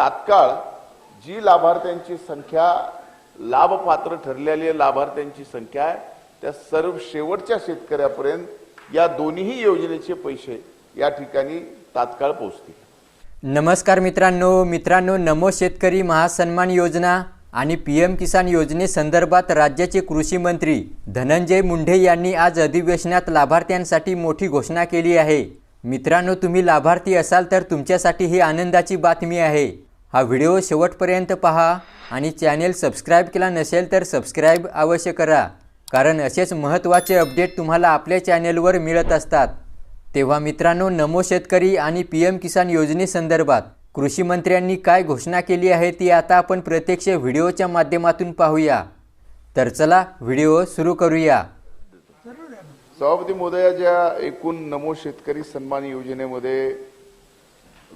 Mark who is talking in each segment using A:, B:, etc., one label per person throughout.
A: तात्काळ जी लाभार्थ्यांची संख्या लाभपात्र ठरलेली लाभार्थ्यांची संख्या आहे त्या सर्व शेवटच्या शेतकऱ्यापर्यंत या दोन्ही योजनेचे पैसे या ठिकाणी तात्काळ पोहोचतील.
B: नमस्कार मित्रांनो. मित्रांनो नमो शेतकरी महासन्मान योजना आणि पी एम किसान योजनेसंदर्भात राज्याचे कृषी मंत्री धनंजय मुंडे यांनी आज अधिवेशनात लाभार्थ्यांसाठी मोठी घोषणा केली आहे. मित्रांनो तुम्ही लाभार्थी असाल तर तुमच्यासाठी ही आनंदाची बातमी आहे. हा व्हिडिओ शेवटपर्यंत पहा आणि चॅनेल सबस्क्राईब केला नसेल तर सबस्क्राईब अवश्य करा. कारण असेच महत्त्वाचे अपडेट तुम्हाला आपल्या चॅनेलवर मिळत असतात. तेव्हा मित्रांनो नमो शेतकरी आणि पी एम किसान योजनेसंदर्भात कृषी मंत्र्यांनी काय घोषणा केली आहे ती आता आपण प्रत्यक्ष व्हिडिओच्या माध्यमातून पाहूया. तर चला व्हिडिओ सुरू करूया.
A: सभापती महोदयाच्या एकूण नमो शेतकरी सन्मान योजनेमध्ये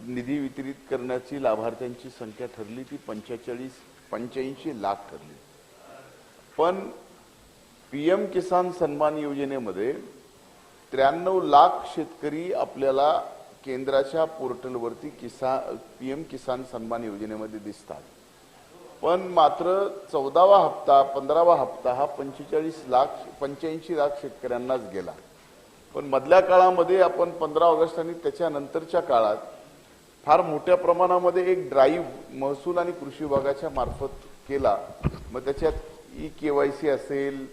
A: निधी वितरित करण्याची लाभार्थ्यांची संख्या ठरली ती पंचेचाळीस पंच्याऐंशी लाख ठरली. पण पी एम किसान सन्मान योजनेमध्ये त्र्याण्णव लाख शेतकरी आपल्याला केंद्राच्या पोर्टलवरती किसान पी एम किसान सन्मान योजनेमध्ये दिसतात. पण मात्र चौदावा हप्ता पंधरावा हप्ता हा पंचेचाळीस लाख पंच्याऐंशी लाख शेतकऱ्यांनाच गेला. पण मधल्या काळामध्ये आपण पंधरा ऑगस्ट आणि त्याच्यानंतरच्या काळात फार मोठ्या प्रमाणामध्ये एक ड्राईव्ह महसूल आणि कृषी विभागाच्या मार्फत केला. मग त्याच्यात ई के वाय सी असेल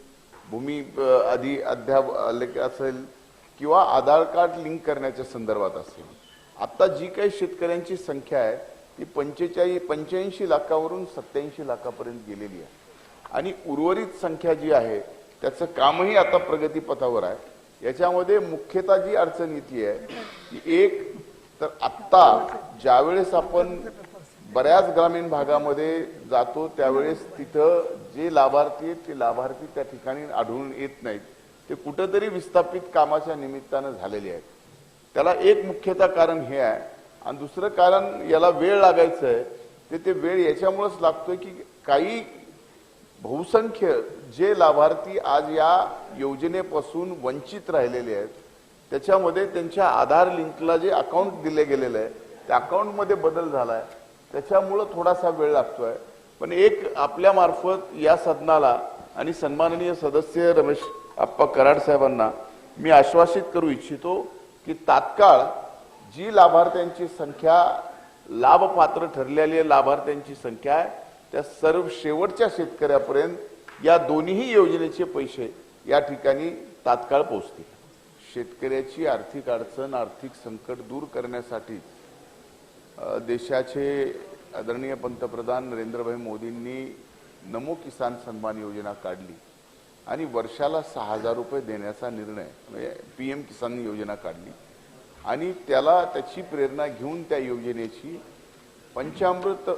A: भूमी आधी अद्याप असेल किंवा आधार कार्ड लिंक करण्याच्या संदर्भात असेल. आता जी काही शेतकऱ्यांची संख्या आहे ती पंचेचाळीस पंच्याऐंशी लाखावरून सत्याऐंशी लाखापर्यंत गेलेली आहे. आणि उर्वरित संख्या जी आहे त्याचं कामही आता प्रगतीपथावर आहे. याच्यामध्ये मुख्यतः जी अडचण येते आहे ती एक तर आत्ता ज्यावेळेस आपण बऱ्याच ग्रामीण भागामध्ये जातो त्यावेळेस तिथं जे लाभार्थी आहेत ते लाभार्थी त्या ठिकाणी आढळून येत नाहीत. ते कुठंतरी विस्थापित कामाच्या निमित्तानं झालेले आहेत. त्याला एक मुख्यतः कारण हे आहे. आणि दुसरं कारण याला वेळ लागायचं आहे ते ते वेळ याच्यामुळेच लागतोय की काही बहुसंख्य जे लाभार्थी आज या योजनेपासून वंचित राहिलेले आहेत त्याच्यामध्ये त्यांच्या आधार लिंकला जे अकाउंट दिले गेलेलं आहे त्या अकाउंटमध्ये बदल झाला आहे त्याच्यामुळं थोडासा वेळ लागतोय. पण एक आपल्यामार्फत या सदनाला आणि सन्माननीय सदस्य रमेश आप्पा कराड साहेबांना मी आश्वासित करू इच्छितो की तात्काळ जी लाभार्थ्यांची संख्या लाभपात्र ठरलेली लाभार्थ्यांची संख्या आहे त्या सर्व शेवटच्या शेतकऱ्यापर्यंत या दोन्ही योजनेचे पैसे या ठिकाणी तात्काळ पोहोचतील. शेतकऱ्याची आर्थिक अडचण आर्थिक संकट दूर करण्यासाठी देशाचे आदरणीय पंतप्रधान नरेंद्रभाई मोदींनी नमो किसान सन्मान योजना काढली आणि वर्षाला सहा हजार रुपये देण्याचा निर्णय म्हणजे पी एम किसान योजना काढली. आणि त्याला त्याची प्रेरणा घेऊन त्या योजनेची पंचामृत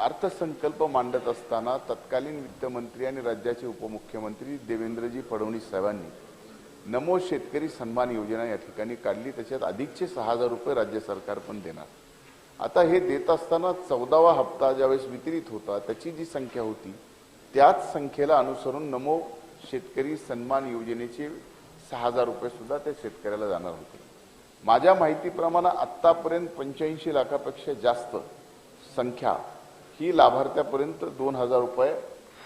A: अर्थसंकल्प मांडत असताना तत्कालीन वित्तमंत्री आणि राज्याचे उपमुख्यमंत्री देवेंद्रजी फडणवीस साहेबांनी नमो शेतकरी सन्मान योजना या ठिकाणी काढली. त्याच्यात अधिकचे सहा हजार रुपये राज्य सरकार पण देणार. आता हे देत असताना चौदावा हप्ता ज्यावेळेस वितरित होता त्याची जी संख्या होती त्याच संख्येला अनुसरून नमो शेतकरी सन्मान योजनेचे सहा हजार रुपये सुद्धा त्या शेतकऱ्याला जाणार होते. माझ्या माहितीप्रमाणे आत्तापर्यंत पंच्याऐंशी लाखापेक्षा जास्त संख्या ही लाभार्थ्यापर्यंत दोन हजार रुपये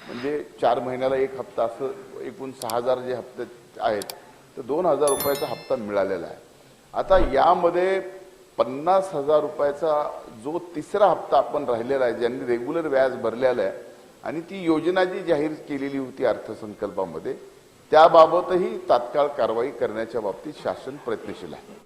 A: म्हणजे चार महिन्याला एक हप्ता असं एकूण सहा हजार जे हप्ते आहेत तर दोन हजार रुपयाचा हप्ता मिळालेला आहे. आता यामध्ये पन्नास हजार रुपयाचा जो तिसरा हप्ता आपण राहिलेला आहे ज्यांनी रेग्युलर व्याज भरलेला आहे आणि ती योजना जी जाहीर केलेली होती अर्थसंकल्पामध्ये त्याबाबतही तात्काळ कारवाई करण्याच्या बाबतीत शासन प्रयत्नशील आहे.